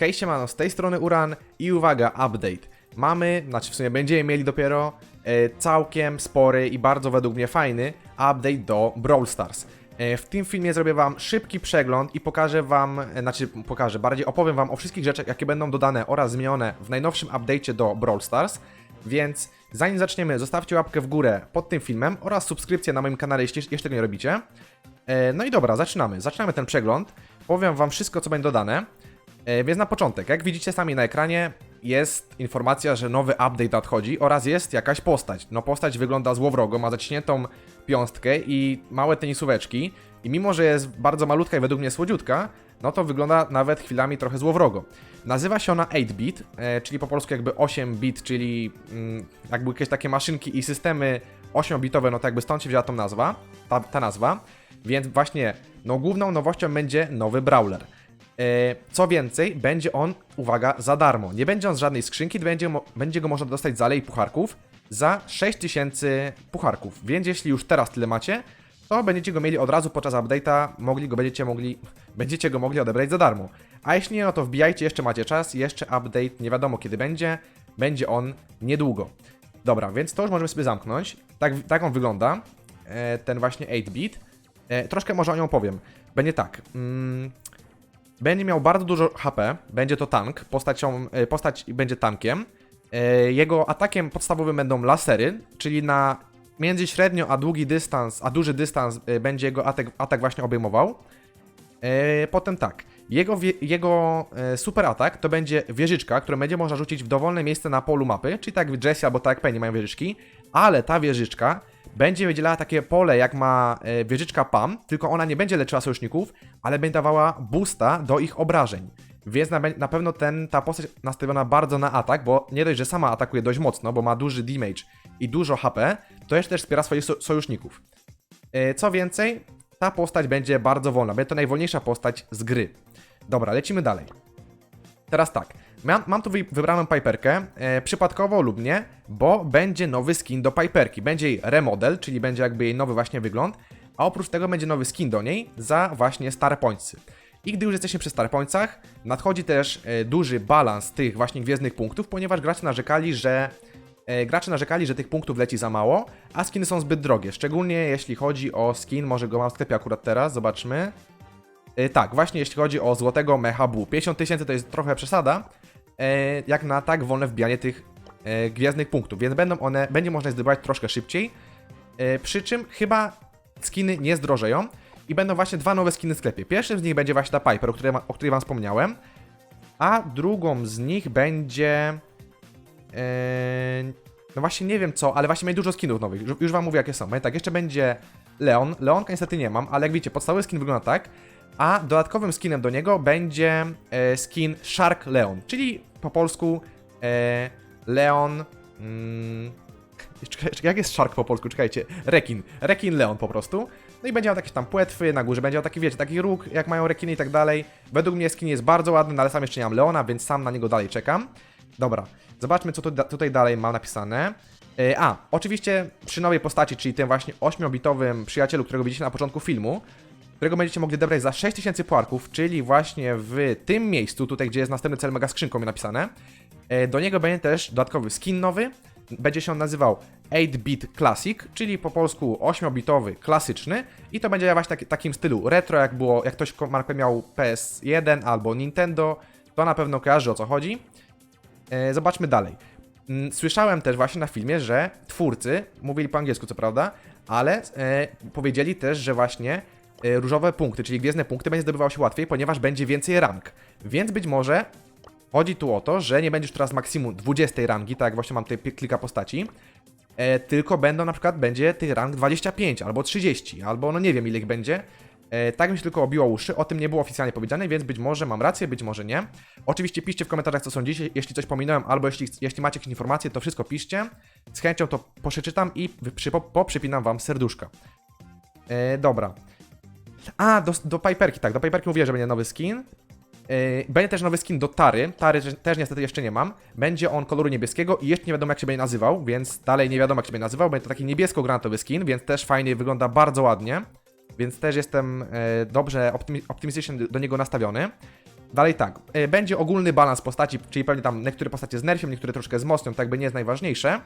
Hej siemano, z tej strony Uran i uwaga, update. Mamy, znaczy w sumie będziemy mieli dopiero e, całkiem spory i bardzo według mnie fajny update do Brawl Stars. E, w tym filmie zrobię wam szybki przegląd i pokażę wam, e, znaczy pokażę, bardziej opowiem wam o wszystkich rzeczach, jakie będą dodane oraz zmienione w najnowszym update'cie do Brawl Stars. Więc zanim zaczniemy, zostawcie łapkę w górę pod tym filmem oraz subskrypcję na moim kanale, jeśli jeszcze tego nie robicie. E, No i dobra, zaczynamy. Zaczynamy ten przegląd. Powiem wam wszystko, co będzie dodane. E, Więc na początek, jak widzicie sami na ekranie, jest informacja, że nowy update nadchodzi oraz jest jakaś postać. No postać wygląda złowrogo, ma zaciśniętą piąstkę i małe tenisóweczki. I mimo, że jest bardzo malutka i według mnie słodziutka, no to wygląda nawet chwilami trochę złowrogo. Nazywa się ona 8-bit, e, czyli po polsku jakby 8-bit, czyli mm, jakby jakieś takie maszynki i systemy 8-bitowe, no to jakby stąd się wzięła tą nazwa, ta, ta nazwa. Więc właśnie, no główną nowością będzie nowy brawler. E, Co więcej, będzie on, uwaga, za darmo. Nie będzie on z żadnej skrzynki, będzie, będzie go można dostać za lej pucharków za 6000 pucharków. Więc jeśli już teraz tyle macie, to będziecie go mieli od razu podczas update'a, mogli go, będziecie mogli, będziecie go mogli odebrać za darmo. A jeśli nie, no to wbijajcie, jeszcze macie czas, jeszcze update, nie wiadomo kiedy będzie, będzie on niedługo. Dobra, więc to już możemy sobie zamknąć. Tak, tak on wygląda, e, ten właśnie 8-bit. E, troszkę może o nią powiem. Będzie tak. Mm, będzie miał bardzo dużo HP, będzie to tank, postacią, e, postać będzie tankiem. E, Jego atakiem podstawowym będą lasery, czyli na między średnio a długi dystans, a duży dystans e, będzie jego atak, atak właśnie obejmował. Potem tak, jego, jego super atak to będzie wieżyczka, którą będzie można rzucić w dowolne miejsce na polu mapy, czyli tak jak Jessie albo tak jak Penny mają wieżyczki, ale ta wieżyczka będzie wydzielała takie pole jak ma e, wieżyczka Pam, tylko ona nie będzie leczyła sojuszników, ale będzie dawała boosta do ich obrażeń. Więc na, na pewno ten, ta postać nastawiona bardzo na atak, bo nie dość, że sama atakuje dość mocno, bo ma duży damage i dużo HP, to jeszcze też wspiera swoich so sojuszników. E, Co więcej, ta postać będzie bardzo wolna. Będzie to najwolniejsza postać z gry. Dobra, lecimy dalej. Teraz tak. Mam, mam tu wy, wybraną Piperkę, e, przypadkowo lub nie, bo będzie nowy skin do Piperki. Będzie jej remodel, czyli będzie jakby jej nowy właśnie wygląd, a oprócz tego będzie nowy skin do niej za właśnie Star Pointsy. I gdy już jesteśmy przy Star Pointsach, nadchodzi też e, duży balans tych właśnie gwiezdnych punktów, ponieważ gracze narzekali, że e, gracze narzekali, że tych punktów leci za mało, a skiny są zbyt drogie. Szczególnie jeśli chodzi o skin, może go mam w sklepie akurat teraz, zobaczmy. E, tak, właśnie jeśli chodzi o złotego mecha Bu. 50 tysięcy to jest trochę przesada, jak na tak wolne wbijanie tych e, gwiezdnych punktów, więc będą one, będzie można je zdobywać troszkę szybciej. E, przy czym chyba skiny nie zdrożeją i będą właśnie dwa nowe skiny w sklepie. Pierwszym z nich będzie właśnie ta Piper, o której, o której wam wspomniałem, a drugą z nich będzie... E, no właśnie nie wiem co, ale właśnie będzie dużo skinów nowych. Już, wam mówię jakie są. Będzie tak, jeszcze będzie Leon. Leonka niestety nie mam, ale jak widzicie, podstawowy skin wygląda tak. A dodatkowym skinem do niego będzie e, skin Shark Leon, czyli po polsku e, Leon. Mm, jak jest Shark po polsku? Czekajcie. Rekin. Rekin Leon po prostu. No i będzie miał jakieś tam płetwy na górze, będzie miał taki, wiecie, taki róg, jak mają rekiny i tak dalej. Według mnie skin jest bardzo ładny, no ale sam jeszcze nie mam Leona, więc sam na niego dalej czekam. Dobra, zobaczmy co tu, tutaj dalej mam napisane. E, A, oczywiście przy nowej postaci, czyli tym właśnie 8-bitowym przyjacielu, którego widzicie na początku filmu, którego będziecie mogli odebrać za 6000 puarków, czyli właśnie w tym miejscu, tutaj gdzie jest następny cel mega skrzynką napisane. E, Do niego będzie też dodatkowy skin nowy. Będzie się on nazywał 8-bit Classic, czyli po polsku 8-bitowy klasyczny i to będzie działać taki, takim stylu retro, jak było, jak ktoś markę miał PS1 albo Nintendo, to na pewno kojarzy o co chodzi. E, Zobaczmy dalej. Mm, Słyszałem też właśnie na filmie, że twórcy, mówili po angielsku co prawda, ale e, powiedzieli też, że właśnie różowe punkty, czyli gwiezdne punkty będzie zdobywało się łatwiej, ponieważ będzie więcej rank. Więc być może chodzi tu o to, że nie będzie już teraz maksimum 20 rangi, tak jak właśnie mam tutaj kilka postaci, e, tylko będą na przykład, będzie tych rank 25 albo 30, albo no nie wiem ile ich będzie. E, tak mi się tylko obiło uszy, o tym nie było oficjalnie powiedziane, więc być może mam rację, być może nie. Oczywiście piszcie w komentarzach, co sądzicie, jeśli coś pominąłem, albo jeśli, jeśli macie jakieś informacje, to wszystko piszcie. Z chęcią to przeczytam i poprzypinam wam serduszka. E, dobra. A, do, do Piperki, tak, do Piperki mówię, że będzie nowy skin. Yy, Będzie też nowy skin do Tary. Tary też niestety jeszcze nie mam. Będzie on koloru niebieskiego i jeszcze nie wiadomo jak się będzie nazywał, więc dalej nie wiadomo jak się będzie nazywał. Będzie to taki niebiesko-granatowy skin, więc też fajnie wygląda bardzo ładnie. Więc też jestem e, dobrze optymi- optymistycznie do- niego nastawiony. Dalej tak, e, będzie ogólny balans postaci, czyli pewnie tam niektóre postacie z nerfią, niektóre troszkę wzmocnią, tak by nie jest najważniejsze.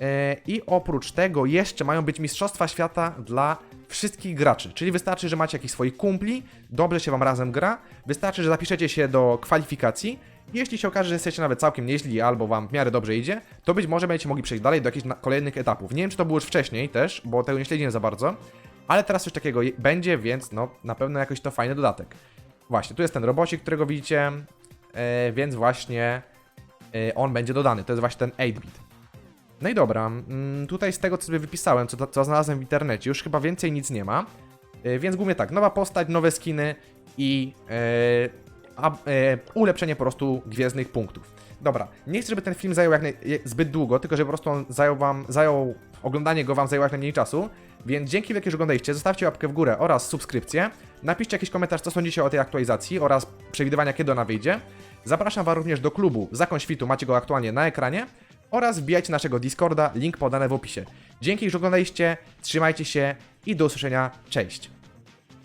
E, I oprócz tego jeszcze mają być Mistrzostwa Świata dla wszystkich graczy. Czyli wystarczy, że macie jakichś swoich kumpli, dobrze się wam razem gra, wystarczy, że zapiszecie się do kwalifikacji. Jeśli się okaże, że jesteście nawet całkiem nieźli albo wam w miarę dobrze idzie, to być może będziecie mogli przejść dalej do jakichś kolejnych etapów. Nie wiem, czy to było już wcześniej też, bo tego nie śledziłem za bardzo, ale teraz coś takiego będzie, więc no na pewno jakoś to fajny dodatek. Właśnie, tu jest ten robocik, którego widzicie, e, więc właśnie e, on będzie dodany. To jest właśnie ten 8-bit. No i dobra, mm, tutaj z tego co sobie wypisałem, co, co znalazłem w internecie, już chyba więcej nic nie ma. E, Więc głównie tak, nowa postać, nowe skiny i e, a, e, ulepszenie po prostu gwiezdnych punktów. Dobra, nie chcę, żeby ten film zajął jak naj, zbyt długo, tylko żeby po prostu on zajął wam, zajął, oglądanie go wam zajęło jak najmniej czasu, więc dzięki wielkie, że oglądaliście, zostawcie łapkę w górę oraz subskrypcję, napiszcie jakiś komentarz, co sądzicie o tej aktualizacji oraz przewidywania, kiedy ona wyjdzie. Zapraszam wam również do klubu Zakon Świtu, macie go aktualnie na ekranie oraz wbijajcie naszego Discorda, link podany w opisie. Dzięki, że oglądaliście, trzymajcie się i do usłyszenia, cześć!